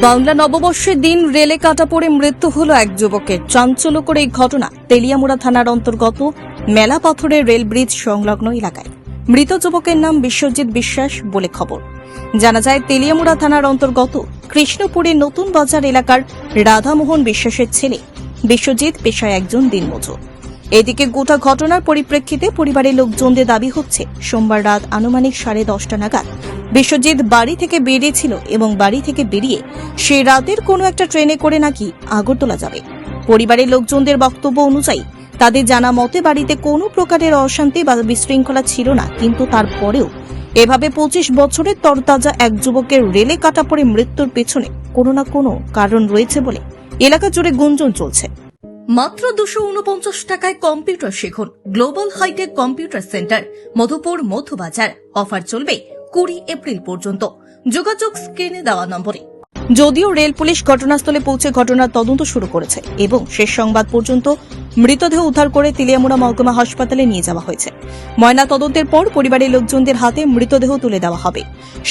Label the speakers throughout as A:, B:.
A: বাংলা নববর্ষের দিন রেলে কাটা পড়ে মৃত্যু হলো এক যুবকের। চাঞ্চল্যকর এই ঘটনা তেলিয়ামুড়া থানার অন্তর্গত মেলা পাথরের রেল ব্রিজ সংলগ্ন এলাকায়। মৃত যুবকের নাম বিশ্বজিৎ বিশ্বাস বলে খবর। জানা যায়, তেলিয়ামুড়া থানার অন্তর্গত কৃষ্ণপুরের নতুন বাজার এলাকার রাধামোহন বিশ্বাসের ছেলে বিশ্বজিৎ পেশায় একজন দিনমজুর। এদিকে গোটা ঘটনার পরিপ্রেক্ষিতে পরিবারের লোকজনদের দাবি হচ্ছে, সোমবার রাত আনুমানিক সাড়ে দশটা নাগাদ বিশ্বজিৎ বাড়ি থেকে বেরিয়েছিল এবং বাড়ি থেকে বেরিয়ে সে রাতের কোনো একটা ট্রেনে করে নাকি আগরতলা যাবে। পরিবারের লোকজনদের বক্তব্য অনুযায়ী তাদের জানা মতে বাড়িতে কোনো প্রকারের অশান্তি বা বিশৃঙ্খলা ছিল না, কিন্তু তারপরেও এভাবে পঁচিশ বছরের তরতাজা এক যুবকের রেলে কাটা পড়ে মৃত্যুর পেছনে কোনো না কোনো কারণ রয়েছে বলে এলাকা জুড়ে গুঞ্জন চলছে। মাত্র দুশো উনপঞ্চাশ টাকায় কম্পিউটার শিখুন। Global hitech computer centre, Madhupur Madhubazar. Offer চলবে কুড়ি এপ্রিল পর্যন্ত। যোগাযোগ স্ক্রিনে দেওয়া নম্বরে। যদিও রেল পুলিশ ঘটনাস্থলে পৌঁছে ঘটনার তদন্ত শুরু করেছে এবং শেষ সংবাদ পর্যন্ত মৃতদেহ উদ্ধার করে তিলিয়ামুড়া মহকুমা হাসপাতালে নিয়ে যাওয়া হয়েছে। ময়না তদন্তের পর পরিবারের লোকজনদের হাতে মৃতদেহ তুলে দেওয়া হবে।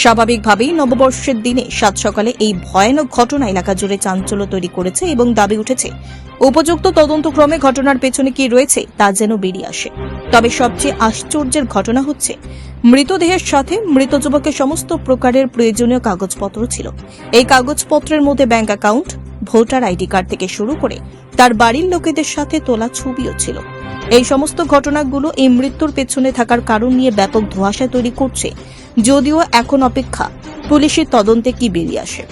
A: স্বাভাবিকভাবেই নববর্ষের দিনে সাত সকালে এই ভয়ানক ঘটনা এলাকা জুড়ে চাঞ্চল্য তৈরি করেছে এবং দাবি উঠেছে, উপযুক্ত তদন্তক্রমে ঘটনার পেছনে কি রয়েছে তা যেন বেরিয়ে আসে। তবে সবচেয়ে আশ্চর্যের ঘটনা হচ্ছে, মৃতদেহের সাথে মৃত যুবকের সমস্ত প্রকারের প্রয়োজনীয় কাগজপত্র ছিল। এই কাগজপত্রের মধ্যে bank account voter ID card থেকে শুরু করে তার বাড়ির লোকেদের সাথে তোলা ছবিও ছিল। এই সমস্ত ঘটনাগুলো এই মৃত্যুর পেছনে থাকার কারণ নিয়ে ব্যাপক ধোঁয়াশা তৈরি করছে যদিও এখন অপেক্ষা পুলিশের তদন্তে কি বেরিয়ে আসে।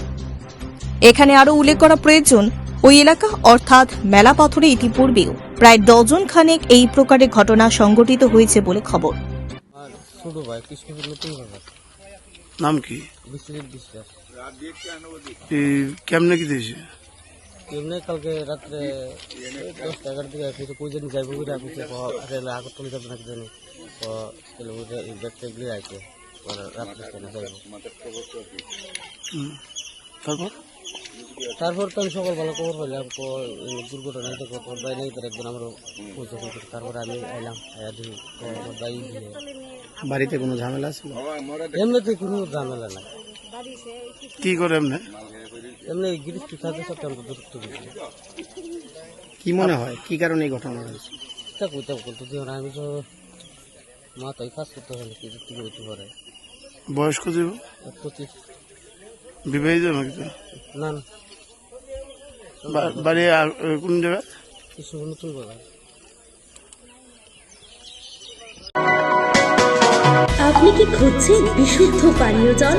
A: এখানে আরও উল্লেখ করা প্রয়োজন ওই এলাকা অর্থাৎ মেলা পাথরে ইতিপূর্বেও প্রায় ডজন খানেক এই প্রকারের ঘটনা সংঘটিত হয়েছে বলে খবর।
B: নাম কি? কেমনে কি দিয়েছে?
C: এমনি কালকে রাত্রে দশটা এগারো দিকে কিছু কই জানি যাইব করে কিছু রেলে আগরতলা যাবে নাকি জানি তো ব্যাগটা গুলি আছে রাত্রে যাইব
B: তারপর
C: তারপর তো আমি সকালবেলা খবর পাইলাম তো দুর্ঘটনা হইতে খবর পাই নাই তার একজন আমার পৌঁছে ফোন তারপরে আমি আইলাম আয়া তো আমার
B: বাড়িতে কোনো ঝামেলা ছিল
C: এমনিতে কোনো ঝামেলা নাই
B: কি করে এমনি?
C: এমনি গিরিশ সাথে সাথে আমরা দূরত্ব
B: কি মনে হয়? কি কারণে এই ঘটনা হয়েছে?
C: তা কইতে বলতো যে আমি তো মাথায় কাজ করতে হলে কি দিক থেকে পারে
B: বয়স্ক জীব?
C: এক পঁচিশ
B: বিবাহিত নাকি তো?
C: না না।
B: বাড়ি কোন জায়গায়?
C: কিছু নতুন
D: আপনি কি খুঁজছেন বিশুদ্ধ পানীয় জল?